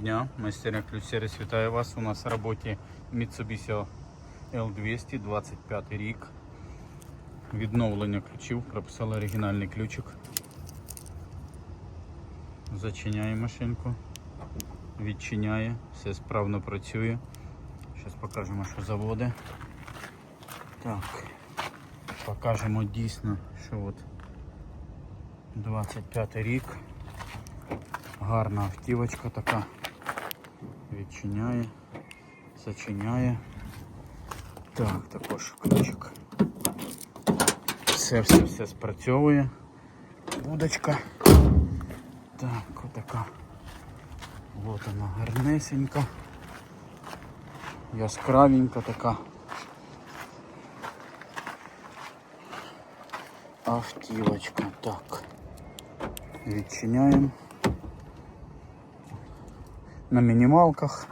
Дня, майстерня ключ сервіс вас. У нас в роботі Mitsubishi L200, 25 рік. Відновлення ключів, прописали оригінальний ключик. Зачиняє машинку, відчиняє, все справно працює. Зараз покажемо, що заводи. Так, покажемо дійсно, що от 25 рік. Гарна автівочка така. Відчиняє, зачиняє. Так, також ключик. Все, все, все спрацьовує. Удочка. Так, отака. Вот вона гарнесенька. Яскравенька така. Автівочка. Так. Відчиняємо. На мінімалках.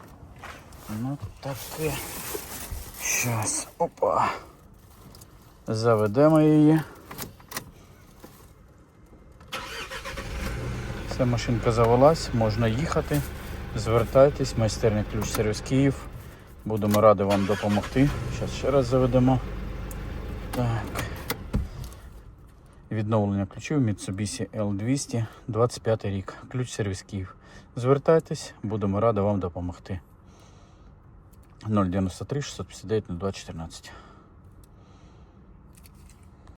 Ну таке. Щас. Опа. Заведемо її. Все, машинка завелась, можна їхати. Звертайтесь, майстерня ключ сервіс Київ. Будемо раді вам допомогти. Зараз ще раз заведемо. Так. Відновлення ключів Mitsubishi L200 25 рік. Ключ сервіс Київ. Звертайтесь, будемо раді вам допомогти. 093 659 0214.